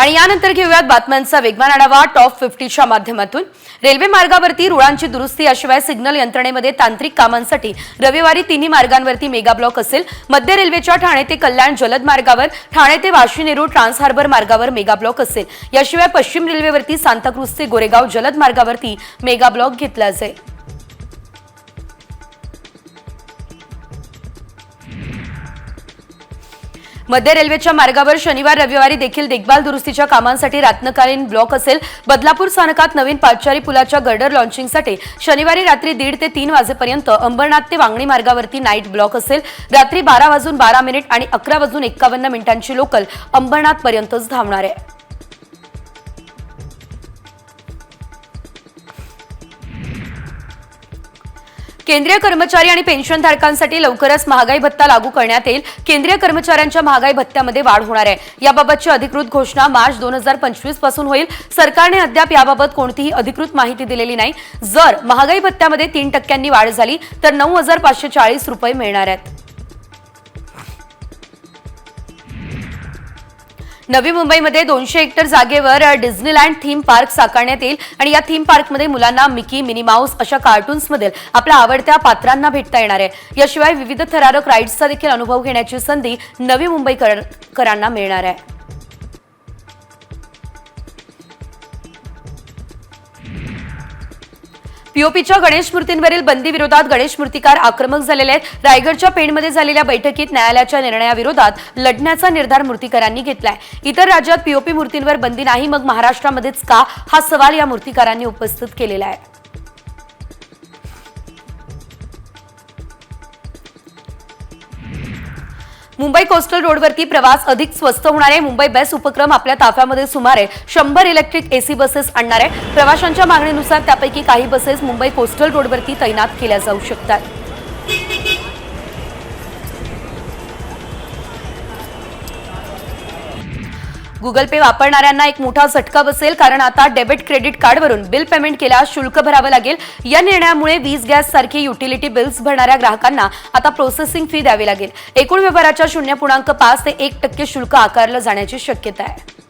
आणि यानंतर घेऊयात बातम्यांचा वेगवान आढावा. टॉप फिफ्टीच्या माध्यमातून. रेल्वे मार्गावरती रुळांची दुरुस्ती याशिवाय सिग्नल यंत्रणेमध्ये तांत्रिक कामांसाठी रविवारी तिन्ही मार्गांवरती मेगा ब्लॉक असेल. मध्य रेल्वेच्या ठाणे ते कल्याण जलद मार्गावर ठाणे ते वाशी नेरूळ ट्रान्स हार्बर मार्गावर मेगा ब्लॉक असेल. याशिवाय पश्चिम रेल्वेवरती सांताक्रुज ते गोरेगाव जलद मार्गावरती मेगा ब्लॉक घेतला जाईल. मध्य रेल्वेच्या मार्गावर शनिवार रविवारी देखील देखभाल दुरुस्तीच्या कामांसाठी रात्नकालीन ब्लॉक असेल. बदलापूर स्थानकात नवीन पादचारी पुलाच्या गर्डर लॉन्चिंगसाठी शनिवारी रात्री दीड ते तीन वाजेपर्यंत अंबरनाथ ते वांगणी मार्गावरती नाईट ब्लॉक असेल. रात्री बारा वाजून बारा मिनिट आणि अकरा वाजून एक्कावन्न मिनिटांची लोकल अंबरनाथ पर्यंतच धावणार आहे. केंद्रीय कर्मचारी आणि पेन्शनधारकांसाठी लवकरच महागाई भत्ता लागू करण्यात येईल. केंद्रीय कर्मचाऱ्यांच्या महागाई भत्त्यामध्ये वाढ होणार आहे. याबाबतची अधिकृत घोषणा मार्च दोन हजार पंचवीसपासून होईल. सरकारने अद्याप याबाबत कोणतीही अधिकृत माहिती दिलेली नाही. जर महागाई भत्त्यामध्ये तीन टक्क्यांनी वाढ झाली तर नऊ हजार पाचशे चाळीस रुपये मिळणार आहेत. नवी मुंबईमध्ये दोनशे हेक्टर जागेवर डिझनीलँड थीम पार्क साकारण्यात येईल आणि या थीम पार्कमध्ये मुलांना मिकी मिनी माऊस अशा कार्टून्समधील आपल्या आवडत्या पात्रांना भेटता येणार आहे. याशिवाय विविध थरारक राईड्सचा देखील अनुभव घेण्याची संधी नवी मुंबईकरांना मिळणार आहे. पीओपीच्या गणेश मूर्तींवरील बंदी विरोधात गणेश मूर्तिकार आक्रमक झालेले आहेत. रायगडच्या पेणमध्ये झालेल्या बैठकीत न्यायालयाच्या निर्णयाविरोधात लढण्याचा निर्धार मूर्तिकारांनी घेतलाय. इतर राज्यात पीओपी मूर्तींवर बंदी नाही मग महाराष्ट्रामध्येच का? हा सवाल या मूर्तिकारांनी उपस्थित केलेला आहे. मुंबई कोस्टल रोडवरती प्रवास अधिक स्वस्त होणार आहे. मुंबई बेस्ट उपक्रम आपल्या ताफ्यामध्ये सुमारे शंभर इलेक्ट्रिक एसी बसेस आणणार आहे. प्रवाशांच्या मागणीनुसार त्यापैकी काही बसेस मुंबई कोस्टल रोडवरती तैनात केल्या जाऊ शकतात. गुगल पे वापरणाऱ्यांना एक मोठा झटका बसेल कारण आता डेबिट क्रेडिट कार्डवरून बिल पेमेंट केल्यास शुल्क भरावं लागेल. या निर्णयामुळे वीज गॅस सारखी युटिलिटी बिल्स भरणाऱ्या ग्राहकांना आता प्रोसेसिंग फी द्यावी लागेल. एकूण व्यवहाराच्या शून्य पूर्णांक पाच ते एक टक्के शुल्क आकारलं जाण्याची शक्यता आहे.